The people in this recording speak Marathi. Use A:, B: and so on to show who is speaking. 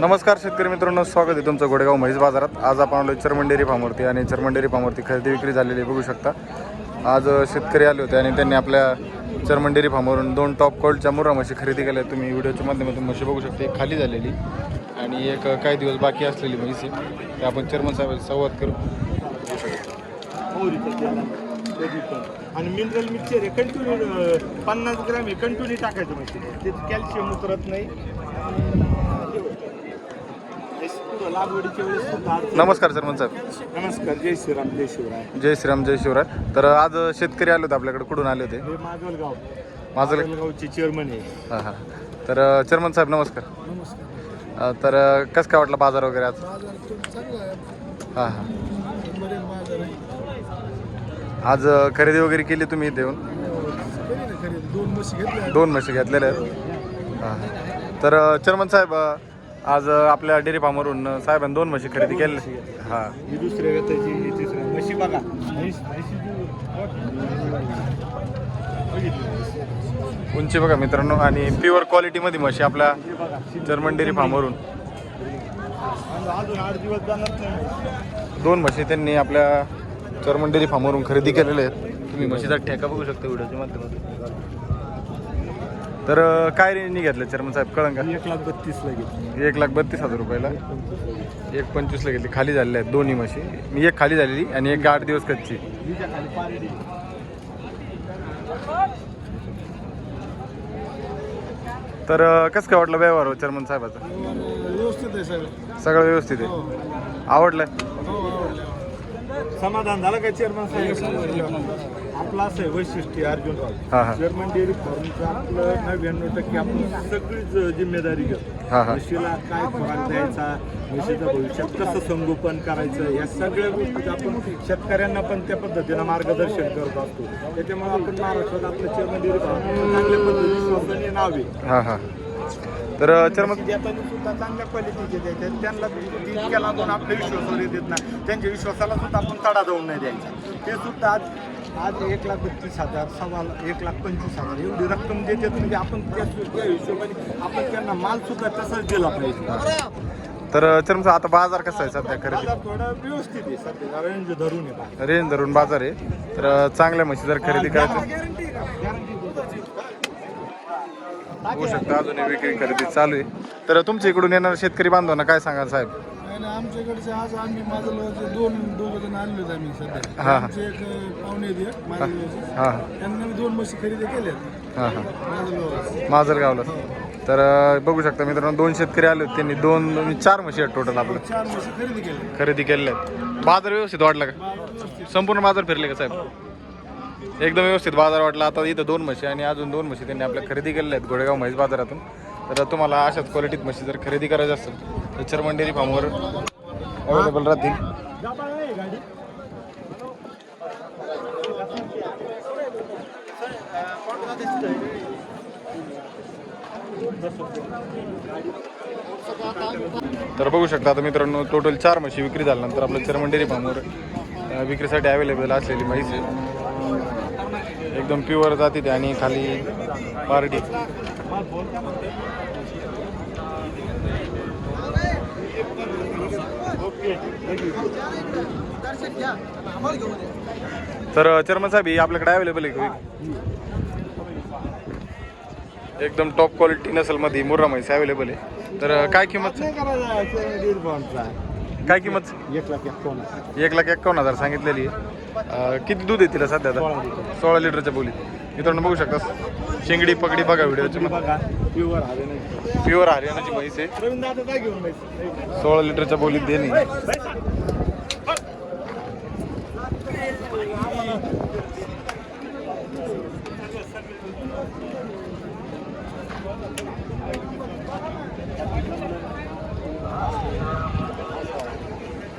A: नमस्कार शेतकरी मित्रांनो स्वागत आहे तुमचं गोडेगाव म्हैस बाजारात. आज आपण आलो चरमंडेरी फार्मवरती आणि चरमंडेरी फार्मवरती खरेदी विक्री झालेली आहे, बघू शकता. आज शेतकरी आले होते आणि त्यांनी आपल्या चरमंडेरी फार्मवरून दोन टॉप क्वालिटीच्या मुरा म्हशी खरेदी केल्या. तुम्ही व्हिडिओच्या माध्यमातून म्हशी बघू शकता एक खाली झालेली आणि एक काही दिवस बाकी असलेली म्हैस आहे. ते आपण चर्मन साहेब संवाद करू.
B: आणि मिनरल मिक्सर हे कंटिन्यू पन्नास ग्रॅम हे कंटिन्यू टाकायचं म्हणजे त्याचं कॅल्शियम उतरत नाही आणि हे होतं. हे पुढं लागवडीच्या वेळेस सुद्धा अडचण-
A: नमस्कार चर्मन साहेब
B: नमस्कार जय श्रीराम जय शिवराय.
A: जय श्रीराम जय शिवराय. तर आज शेतकरी आले होते आपल्याकडे कुठून आले होते?
B: माजलगाव.
A: माझं
B: माजलगावचे चेअरमन आहे
A: हां हां. तर अ, चर्मन साहेब नमस्कार. तर कसं काय वाटलं बाजार वगैरे आज? हां हां. आज खरेदी वगैरे केली तुम्ही इथे येऊन?
B: केली ना खरेदी. दोन म्हशी
A: घेतलेल्या आहेत. हां तर अ, चर्मन साहेब आज आपल्या डेअरी फार्मवरून साहेबांनी दोन म्हशी खरेदी केल्या हां.
B: ही दुसऱ्या व्यताची ही तिसऱ्या म्हशी बघा. म्हैस म्हशीची बघितली
A: उंची बघा मित्रांनो आणि प्युअर क्वालिटीमध्ये म्हशी आपल्या
B: हे बघा
A: जर्मन डेअरी फार्मवरून
B: आणि अजून आठ दिवस जाणार नाही.
A: दोन म्हशी त्यांनी आपल्या जर्मन डेअरी फार्मवरून खरेदी केलेल्या आहेत. तुम्ही म्हशीचा ठेका बघू शकता व्हिडिओच्या माध्यमातून. तर काय रेंजनी घेतलं चर्मन साहेब? कळंन का?
B: एक लाख बत्तीसला घेतली.
A: एक लाख बत्तीस हजार रुपयाला. एक पंचवीसला घेतली. खाली झालेल्या आहेत दोन्ही म्हशी. मी एक खाली झालेली आणि एक आठ दिवस कच्ची. तर कसं काय वाटलं व्यवहार हो चर्मन साहेबाचा?
B: व्यवस्थित आहे सगळं.
A: सगळं व्यवस्थित आहे. आवडलं
B: समाधान झालं का चेअरमन साहेब? आपलं असं आहे वैशिष्ट्य अर्जुनराव
A: हां
B: जर्मन डेअरी फॉर्मचं आपलं नव्याण्णव टक्के आपण सगळीच जिम्मेदारी घेतो.
A: हां
B: म्हशीला काय खुराक द्यायचा म्हशीचं भविष्यात कसं संगोपन करायचं या सगळ्या गोष्टी आपण शेतकऱ्यांना पण त्या पद्धतीनं मार्गदर्शन करत असतो. त्याच्यामुळे आपण महाराष्ट्रात आपलं चेअरमन डेअरी फार्म चांगल्या पद्धतीने नाव आहे.
A: हां हां. तर
B: म्हशी देताना सुद्धा चांगल्या क्वालिटीचे द्यायचे. त्यांना इतक्या लागून आपल्या विश्वासावर येतात ना त्यांच्या विश्वासाला सुद्धा आपण तडा जाऊन नाही द्यायचा. ते सुद्धा आज आज एक लाख बत्तीस हजार सव्वा एक लाख पंचवीस हजार एवढी रक्कम देतात. म्हणजे आपण त्या हिशोबाने आपण त्यांना माल सुद्धा तसाच दिला पाहिजे.
A: तर साहेब आता बाजार कसा आहे सध्या खरेदी?
B: व्यवस्थित आहे सध्या. रेंज धरून.
A: रेंज धरून बाजार आहे. तर चांगल्या म्हशी जर खरेदी करायचं होऊ शकतं. अजूनही विक्री खरेदी चालू आहे. तर तुमच्या इकडून येणाऱ्या शेतकरी बांधवांना काय सांगाल साहेब?
C: आणि आमच्याकडचे आज आम्ही माझं दोन दोघं जण आणले होते आम्ही सध्या.
A: हा.
C: आमचे एक अं, पाहुणे आहेत माझ्या लोकांचे.
A: हां
C: त्यांना मी दोन म्हशी खरेदी केल्यात
A: हां हां.
C: माझं लोक
A: माजलगावला. तर अ, बघू शकता मित्रांनो दोन शेतकरी आले होते. त्यांनी दोन चार म्हशी आहेत टोटल आपलं.
C: चार म्हशी खरेदी केल्या
A: खरेदी केलेल्या आहेत. बाजार व्यवस्थित वाटला का? संपूर्ण बाजार फिरले का साहेब? एकदम व्यवस्थित बाजार वाटला. आता इथं दोन म्हशी आणि अजून दोन म्हशी त्यांनी आपल्या खरेदी केलेल्या आहेत गोडेगाव म्हैस बाजारातून. तर तुम्हाला अशाच क्वालिटीत म्हशी जर खरेदी करायची असेल तर चर्मन डेअरी फार्मवर अवेलेबल राहतील. तर बघू शकता आता मित्रांनो टोटल चार म्हशी विक्री झाल्यानंतर आपलं चरमन डेअरी फार्मवर विक्रीसाठी अवेलेबल असलेली म्हैस आहे. एकदम प्युअर जाती ते आणि खाली पार्टी तर चर्मन साहेब ही आपल्याकडे अवेलेबल आहे एकदम टॉप क्वालिटी नसलमध्ये मुर्रा म्हैस अवेलेबल आहे. तर काय किंमत काय किंमत?
B: एक लाख एकावन्न.
A: एक लाख एक्कावन्न हजार सांगितलेली आहे. किती दूध आहे तिला सध्या
B: सोळा
A: आता. सोळा लिटरच्या बोलीत मित्रांनो बघू शकता शेंगडी पगडी बघा व्हिडिओची.
B: प्युअर नाही
A: प्युअर हरियाणाची. म्हैस आहे. सोळा लिटरच्या बोलीत देणे.